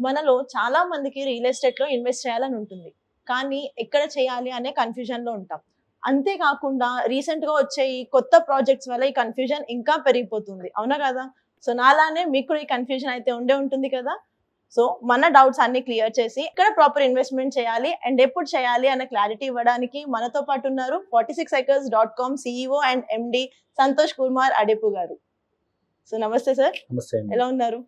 మనలో చాలా మందికి రియల్ ఎస్టేట్లో ఇన్వెస్ట్ చేయాలని ఉంటుంది. కానీ ఎక్కడ చేయాలి అనే కన్ఫ్యూజన్లో ఉంటాం. అంతేకాకుండా రీసెంట్గా వచ్చే ఈ కొత్త ప్రాజెక్ట్స్ వల్ల ఈ కన్ఫ్యూజన్ ఇంకా పెరిగిపోతుంది. అవునా కదా? సో నాలానే మీకు కూడా ఈ కన్ఫ్యూజన్ అయితే ఉండే ఉంటుంది కదా? సో మన డౌట్స్ అన్ని క్లియర్ చేసి ఎక్కడ ప్రాపర్ ఇన్వెస్ట్మెంట్ చేయాలి అండ్ ఎప్పుడు చేయాలి అనే క్లారిటీ ఇవ్వడానికి మనతో పాటు ఉన్నారు forty six acres dot com CEO and MD Santosh Kumar Adepu గారు. సో నమస్తే సార్. ఎలా ఉన్నారు?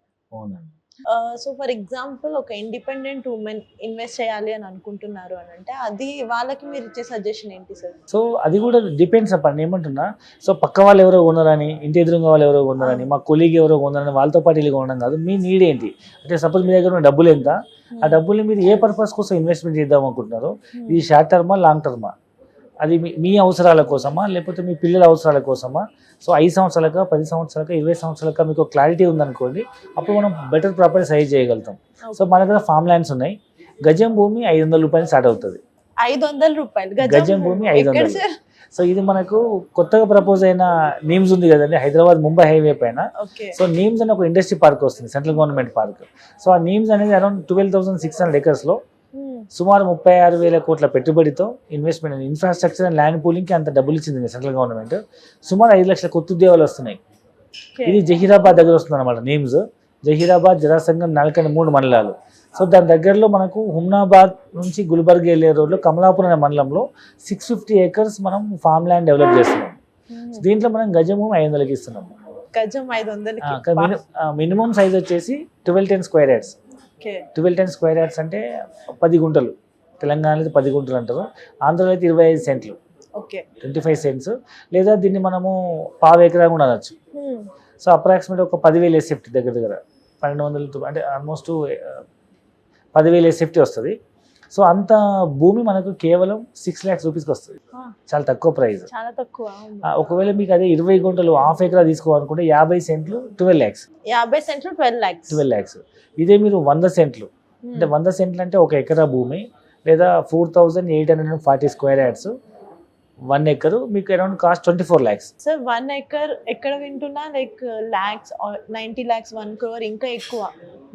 సో ఫర్ ఎగ్జాంపుల్ ఒక ఇండిపెండెంట్ ఉమెన్ ఇన్వెస్ట్ చేయాలి అని అనుకుంటున్నారు అని అంటే అది వాళ్ళకి మీరు ఇచ్చే సజెషన్ ఏంటి సార్? సో అది కూడా డిపెండ్స్ అప్పండి ఏమంటున్నా సో పక్క వాళ్ళు ఎవరో కొన్నారని ఇంటి ఎదురుగా వాళ్ళు ఎవరో కొన్నారని మా కొలీగ్ ఎవరో కొన్నారని వాళ్ళతో పాటు వెళ్ళి కొనడం కాదు. మీ నీడ్ ఏంటి? అంటే సపోజ్ మీ దగ్గర ఉన్న డబ్బులు ఎంత? ఆ డబ్బుల్ని మీరు ఏ పర్పస్ కోసం ఇన్వెస్ట్మెంట్ చేద్దాం అనుకుంటున్నారు? ఇది షార్ట్ టర్మా లాంగ్ టర్మా అది మీ మీ అవసరాల కోసమా? లేకపోతే మీ పిల్లల అవసరాల కోసమా? సో ఐదు సంవత్సరాలకా పది సంవత్సరాలకా ఇరవై సంవత్సరాలకా మీకు క్లారిటీ ఉందనుకోండి అప్పుడు మనం బెటర్ ప్రాపర్టీ సజెస్ట్ చేయగలుగుతాం. సో మన దగ్గర ఫామ్ ల్యాండ్స్ ఉన్నాయి. గజం భూమి ఐదు వందల రూపాయలు స్టార్ట్ అవుతుంది. ఐదు వందల రూపాయలు. గజం భూమి ఐదు వందలు. సో ఇది మనకు కొత్తగా ప్రపోజ్ అయిన నీమ్స్ ఉంది కదండి హైదరాబాద్ ముంబై హైవే పైన. సో నీమ్స్ అని ఒక ఇండస్ట్రీ పార్క్ వస్తుంది సెంట్రల్ గవర్నమెంట్ పార్క్ సో ఆ నీమ్స్ అనేది around twelve thousand six hundred ఎకర్స్లో సుమారు ముప్పై ఆరు వేల కోట్ల పెట్టుబడితో ఇన్వెస్ట్మెంట్ ఇన్ఫ్రాస్ట్రక్చర్ అండ్ ల్యాండ్ పూలింగ్కి అంత డబ్బులు ఇచ్చింది సెంట్రల్ గవర్నమెంట్ సుమారు ఐదు లక్షల కొత్త ఉద్యోగాలు వస్తున్నాయి. ఇది జహీరాబాద్ దగ్గర వస్తుంది అనమాట నేమ్స్ జహీరాబాద్ జరాసంగం నల్కని మూడు మండలాలు. సో దాని దగ్గరలో మనకు హుమ్నాబాద్ నుంచి గుల్బర్గ్ వెళ్ళే రోడ్లో కమలాపురం అనే మండలంలో సిక్స్ ఫిఫ్టీ ఏకర్స్ మనం ఫామ్ ల్యాండ్ డెవలప్ చేస్తున్నాం. దీంట్లో మనం గజము ఐదు వందలకి ఇస్తున్నాం. గజం ఐదు వందలకి మినిమం సైజ్ వచ్చేసి twelve ten square yards twelve ten square yards అంటే పది గుంటలు. తెలంగాణలో పది గుంటలు అంటారు. ఆంధ్రలో అయితే ఇరవై ఐదు సెంట్లు. ఓకే. Twenty five cents. లేదా దీన్ని మనము పావు ఎకరా కూడా అనొచ్చు. సో అప్రాక్సిమేట్ ఒక పదివేలు ఎస్ఎఫ్టీ దగ్గర దగ్గర. పన్నెండు వందలు అంటే ఆల్మోస్ట్ పదివేలు ఎస్ఎఫ్టీ వస్తుంది. సో అంత భూమి మనకు కేవలం సిక్స్ ల్యాక్స్ రూపీస్కి వస్తుంది. చాలా తక్కువ ప్రైస్ చాలా తక్కువ ఒకవేళ మీకు అదే ఇరవై గుంటలు హాఫ్ ఎకరా తీసుకోవాలనుకుంటే యాభై సెంట్లు ట్వెల్వ్ ల్యాక్స్ యాభై సెంట్లు ట్వెల్వ్ లాక్స్ ట్వెల్వ్ ల్యాక్స్ ఇదే మీరు వంద సెంట్లు. అంటే వంద సెంట్లు అంటే ఒక ఎకరా భూమి లేదా four thousand eight hundred and forty square yards one acre మీకు around cost twenty four lakhs sir one acre ఎక్కడ వింటున్నా like lakhs ninety lakhs one crore ఇంకా ఎక్కువ.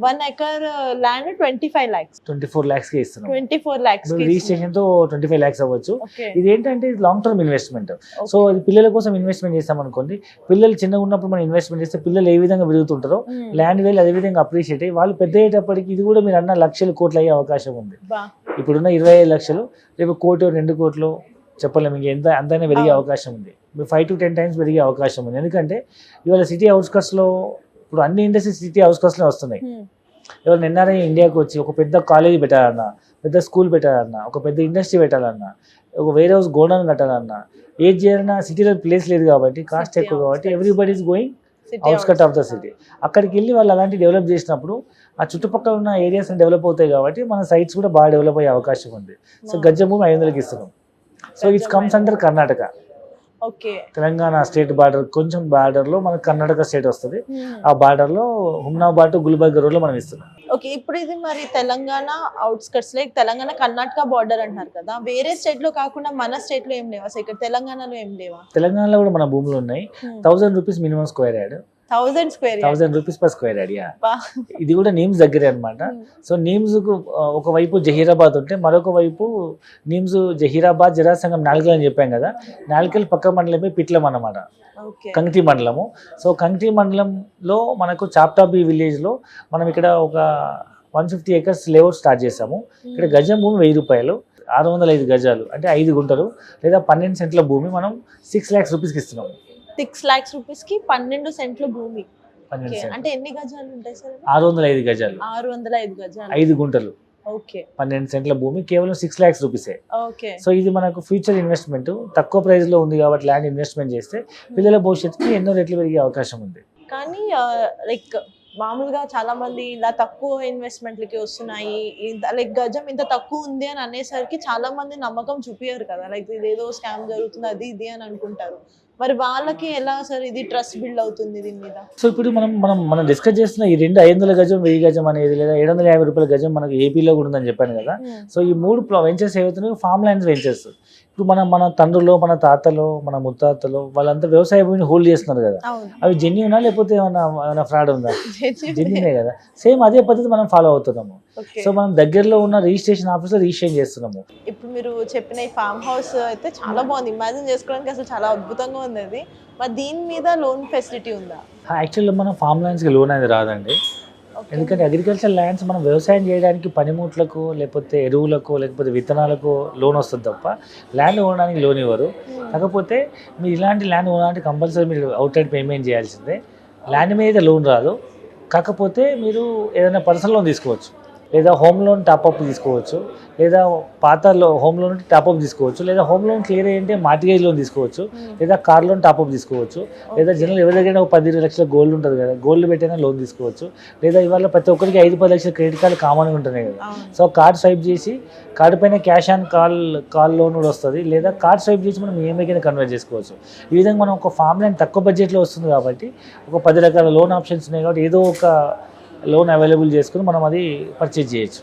One acre land twenty five lakhs. Twenty four ల్యాక్స్కి ఇస్తున్నాం. Twenty four lakhs రిజిస్ట్రేషన్తో twenty five lakhs అవ్వచ్చు. ఇది ఏంటంటే ఇది లాంగ్ టర్మ్ ఇన్వెస్ట్మెంట్ సో ఇది పిల్లల కోసం ఇన్వెస్ట్మెంట్ చేస్తాం అనుకోండి పిల్లలు చిన్నగా ఉన్నప్పుడు మనం ఇన్వెస్ట్మెంట్ చేస్తే పిల్లలు ఏ విధంగా పెరుగుతుంటారో ల్యాండ్ వేలు అదే విధంగా అప్రిషియేట్ అయ్యి వాళ్ళు పెద్ద అయ్యేటప్పటికి ఇది కూడా మీరు అన్న లక్షలు కోట్లు అయ్యే అవకాశం ఉంది. ఇప్పుడున్న ఇరవై ఐదు లక్షలు రేపు కోటి రెండు కోట్లు చెప్పలేము ఇంక ఎంత అంతైనా పెరిగే. అవకాశం ఉంది. మీరు ఫైవ్ టు టెన్ టైమ్స్ పెరిగే అవకాశం ఉంది. ఎందుకంటే ఇవాళ సిటీ అవుట్స్కట్స్లో ఇప్పుడు అన్ని ఇండస్ట్రీస్ సిటీ అవుట్స్కట్స్లో వస్తున్నాయి. ఎవరు ఎన్ఆర్ఐ ఇండియాకి వచ్చి ఒక పెద్ద కాలేజ్ పెట్టాలన్నా పెద్ద స్కూల్ పెట్టాలన్నా ఒక పెద్ద ఇండస్ట్రీ పెట్టాలన్నా ఒక వేరే హౌస్ గోడౌన్ కట్టాలన్నా ఏది చేయాలన్నా సిటీలో ప్లేస్ లేదు కాబట్టి కాస్ట్ ఎక్కువ కాబట్టి. Everybody is going outskirt of the city అక్కడికి వెళ్ళి వాళ్ళు అలాంటి డెవలప్ చేసినప్పుడు ఆ చుట్టుపక్కల ఉన్న ఏరియాస్ డెవలప్ అవుతాయి కాబట్టి మన సైట్స్ కూడా బాగా డెవలప్ అయ్యే అవకాశం ఉంది. సో గజ్జం భూమి ఐదు వందలకి ఇస్తున్నాం. So it's comes under Karnataka Telangana state border కొంచెం బార్డర్లో మనకు కర్ణాటక స్టేట్ వస్తుంది. ఆ బార్డర్లో హుమ్నాబాద్ గుల్బర్గ్ రోడ్లో మనం ఇస్తున్నాం. ఓకే ఇప్పుడు ఇది మరి Telangana outskirts like Telangana Karnataka border అంటున్నారు కదా వేరే స్టేట్లో కాకుండా మన స్టేట్లో ఏం లేవా? ఇక్కడ తెలంగాణలో ఏం లేవా? తెలంగాణలో కూడా మన భూములు ఉన్నాయి. Thousand rupees minimum square yard thousand square thousand rupees per square yard ఇది కూడా నీమ్స్ దగ్గరే అనమాట సో నీమ్స్కు ఆ, ఒక వైపు జహీరాబాద్ ఉంటే మరొక వైపు నీమ్స్ జహీరాబాద్ జరాసంగం నాలుకల్ అని చెప్పాం కదా నాలుకల్ పక్క మండలమే పిట్లం అన్నమాట. ఓకే. కంకి మండలము. సో కంకి మండలంలో మనకు చాప్టాబీ విలేజ్లో మనం ఇక్కడ ఒక one fifty acres layout start చేసాము ఇక్కడ గజం భూమి వెయ్యి రూపాయలు ఆరు వందల ఐదు గజాలు అంటే ఐదు గుంటలు లేదా పన్నెండు సెంట్ల భూమి మనం సిక్స్ ల్యాక్స్ రూపీస్కి ఇస్తున్నాము. సిక్స్ లాక్స్ రూపీస్కి పన్నెండు సెంట్ల భూమి. అంటే ఎన్ని గజాలు ఉంటాయి సార్? ఆరు వందల ఐదు గజాలు. ఆరు వందల ఐదు గజాలు. ఐదు గుంటలు. ఓకే. పన్నెండు సెంట్ల భూమి కేవలం సిక్స్ ల్యాక్స్ రూపీసే. ఓకే. సో ఇది మనకు ఫ్యూచర్ ఇన్వెస్ట్మెంట్. తక్కువ ప్రైస్లో ఉంది కాబట్టి ల్యాండ్ ఇన్వెస్ట్మెంట్ చేస్తే పిల్లల భవిష్యత్తుకి ఎన్నో రెట్లు పెరిగే అవకాశం ఉంది. కానీ లైక్ మామూలుగా చాలా మంది ఇలా తక్కువ ఇన్వెస్ట్మెంట్లకి వస్తున్నాయి. లైక్ గజం ఇంత తక్కువ ఉంది అని అనేసరికి చాలా మంది నమ్మకం చూపించారు కదా. లైక్ ఇదేదో స్కామ్ జరుగుతుంది అది ఇది అని అనుకుంటారు. మరి వాళ్ళకి ఎలా సార్ ఇది ట్రస్ట్ బిల్డ్ అవుతుంది దీని మీద? సో ఇప్పుడు మనం మనం మనం డిస్కస్ చేస్తున్న ఈ రెండు ఐదు వందల గజం వెయ్యి గజం అనేది లేదా ఏడు వందల యాభై రూపాయల గజం మనకు ఏపీలో కూడా ఉందని చెప్పాను కదా. సో ఈ మూడు వెంచర్స్ ఏవైతున్నాయో ఫామ్ ల్యాండ్స్ వెంచర్స్ ఇప్పుడు మన మన తండ్రులు మన తాతలు మన ముత్తాతలు వాళ్ళంతా వ్యవసాయ భూమిని హోల్డ్ చేస్తున్నారు కదా. అవి జెన్యునా లేకపోతే ఏమైనా ఏమైనా ఫ్రాడ్ ఉందా? జెన్యునే కదా. సేమ్ అదే పద్ధతి మనం ఫాలో అవుతున్నాము. సో మనం దగ్గరలో ఉన్న రిజిస్ట్రేషన్ ఆఫీస్లో రిజిస్ట్రేషన్ చేస్తున్నాము. ఇప్పుడు మీరు చెప్పిన ఈ ఫామ్ హౌస్ అయితే చాలా బాగుంది. ఇమాజిన్ చేసుకోవడానికి అసలు చాలా అద్భుతంగా ఉంది అది. మరి దీని మీద లోన్ ఫెసిలిటీ ఉందా? యాక్చువల్గా మనం ఫామ్ ల్యాండ్స్కి లోన్ అనేది రాదండి. ఎందుకంటే అగ్రికల్చర్ ల్యాండ్స్ మనం వ్యవసాయం చేయడానికి పనిముట్లకు లేకపోతే ఎరువులకు లేకపోతే విత్తనాలకు లోన్ వస్తుంది తప్ప ల్యాండ్ కొనడానికి లోన్ ఇవ్వరు. Hmm. కాకపోతే మీరు ఇలాంటి ల్యాండ్ కొనాలంటే కంపల్సరీ మీరు అవుట్ సైడ్ పేమెంట్ చేయాల్సిందే. ల్యాండ్ మీద లోన్ రాదు. కాకపోతే మీరు ఏదైనా పర్సనల్ లోన్ తీసుకోవచ్చు. లేదా హోమ్ లోన్ టాప్అప్ తీసుకోవచ్చు లేదా పాత లో హోమ్ లోన్ టాప్అప్ తీసుకోవచ్చు లేదా హోమ్ లోన్ క్లియర్ అయ్యింటే మార్టిగేజ్ లోన్ తీసుకోవచ్చు. లేదా కార్ లోన్ టాప్అప్ తీసుకోవచ్చు లేదా జనరల్ ఎవరి దగ్గర ఒక పది లక్షల గోల్డ్ ఉంటుంది కదా గోల్డ్ పెట్టైనా లోన్ తీసుకోవచ్చు లేదా ఇవాళ ప్రతి ఒక్కరికి ఐదు పది లక్షల క్రెడిట్ కార్డు కామన్గా ఉంటున్నాయి కదా. సో కార్డ్ స్వైప్ చేసి కార్డు పైన cash on call call loan కూడా వస్తుంది లేదా కార్డ్ స్వైప్ చేసి మనం ఈఎంఐ కింద కన్వర్ట్ చేసుకోవచ్చు. ఈ విధంగా మనం ఒక ఫామ్ ల్యాండ్ తక్కువ బడ్జెట్లో వస్తుంది కాబట్టి ఒక పది రకాల లోన్ ఆప్షన్స్ ఉన్నాయి కాబట్టి ఏదో ఒక లోన్ అవైలబుల్ చేసుకుని మనం అది పర్చేజ్ చేయొచ్చు.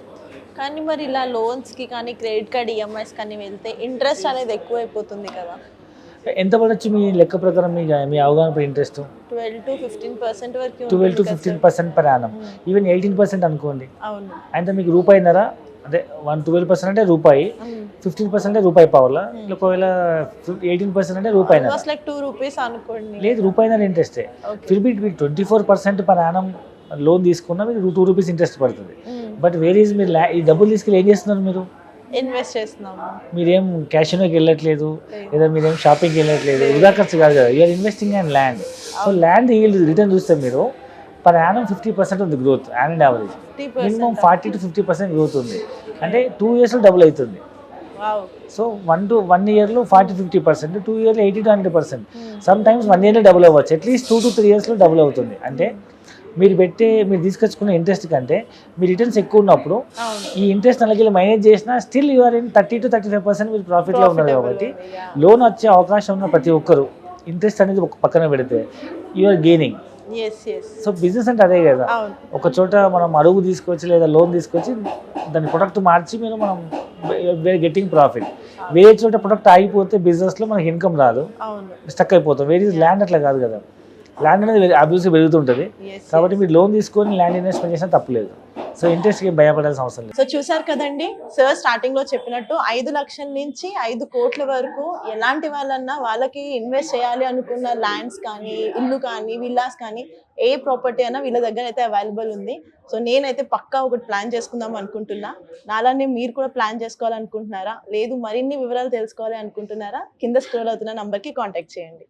కానీ మరి ఇలా లోన్స్కి కానీ క్రెడిట్ కార్డ్ ఈఎంఐస్ కానీ వెళ్తే ఇంట్రెస్ట్ అనేది ఎక్కువ అయిపోతుంది కదా. ఎంత పడవచ్చు మీ లెక్క ప్రకారం మీ మీ అవగాహన interest twelve to fifteen percent వరకు twelve to fifteen. Percent per annum. Even eighteen percent అనుకోండి. అవును. అయితే మీకు రూపాయిన్నర అంటే వన్ ట్వెల్వ్ పర్సెంట్ అంటే రూపాయి. ఫిఫ్టీన్ పర్సెంట్ అంటే రూపాయి పావులా. ఒకవేళ ఎయిటీన్ పర్సెంట్ అంటే ఆల్మోస్ట్ లైక్ టూ రూపీస్ అనుకోండి. లేదు రూపాయిన్నర ఇంట్రెస్టే ఓకే ఫిర్ B twenty four percent per annum loan తీసుకున్నా మీకు టూ రూపీస్ ఇంట్రెస్ట్ పడుతుంది. బట్ వేరీస్ మీరు ఈ డబ్బులు తీసుకెళ్ళి ఏం చేస్తున్నారు మీరు? ఇన్వెస్ట్ చేస్తున్నాము మీరేం క్యాషినోకి వెళ్ళట్లేదు లేదు. మీరేం షాపింగ్కి వెళ్ళట్లేదు వృధా ఖర్చు కాదు కదా you're investing and land so land yield return చూస్తే మీరు పర్ యానం ఫిఫ్టీ పర్సెంట్ ఉంది growth and average minimum forty to fifty percent growth ఉంది. అంటే టూ ఇయర్స్లో డబుల్ అవుతుంది. సో వన్ టు వన్ ఇయర్లో ఫార్టీ ఫిఫ్టీ పర్సెంట్ టూ ఇయర్లో eighty to hundred percent. Some times one ఇయర్లో డబుల్ అవ్వచ్చు at least two to three ఇయర్స్లో double అవుతుంది. అంటే మీరు పెట్టే మీరు తీసుకొచ్చుకున్న ఇంట్రెస్ట్ కంటే మీ రిటర్న్స్ ఎక్కువ ఉన్నప్పుడు ఈ ఇంట్రెస్ట్ నెలకి మైనేజ్ చేసినా still you're in thirty to thirty five percent మీరు ప్రాఫిట్లో ఉన్నారు కాబట్టి. లోన్ వచ్చే అవకాశం ఉన్న ప్రతి ఒక్కరు ఇంట్రెస్ట్ అనేది ఒక పక్కన పెడితే యూఆర్ గెయినింగ్ సో బిజినెస్ అంటే అదే కదా. ఒక చోట మనం అడుగు తీసుకొచ్చి లేదా లోన్ తీసుకొచ్చి దాని ప్రొడక్ట్ మార్చి మీరు మనం గెట్టింగ్ ప్రాఫిట్ వేరే చోట ప్రొడక్ట్ ఆగిపోతే బిజినెస్లో మనకి ఇన్కమ్ రాదు. స్టక్ అయిపోతాం. వేరే ల్యాండ్ అట్లా కాదు కదా. ల్యాండ్ అనేది అబ్యూస్ పెరుగుతుంటుంది. కాబట్టి మీరు లోన్ తీసుకొని ల్యాండ్ ఇన్వెస్ట్మెంట్ చేసినా తప్పలేదు. సో ఇంట్రెస్ట్కి భయపడాల్సిన అవసరం లేదు. సో చూసారు కదండి? సార్ స్టార్టింగ్లో చెప్పినట్టు ఐదు లక్షల నుంచి ఐదు కోట్ల వరకు ఎలాంటి వాళ్ళన్నా వాళ్ళకి ఇన్వెస్ట్ చేయాలి అనుకున్న ల్యాండ్స్ కానీ ఇల్లు కానీ విల్లాస్ కానీ ఏ ప్రాపర్టీ అయినా వీళ్ళ దగ్గర అయితే అవైలబుల్ ఉంది. సో నేనైతే పక్కా ఒకటి ప్లాన్ చేసుకుందాం అనుకుంటున్నా. నాలానే మీరు కూడా ప్లాన్ చేసుకోవాలనుకుంటున్నారా? లేదు మరిన్ని వివరాలు తెలుసుకోవాలి అనుకుంటున్నారా? కింద స్క్రోల్ అవుతున్న నంబర్కి కాంటాక్ట్ చేయండి.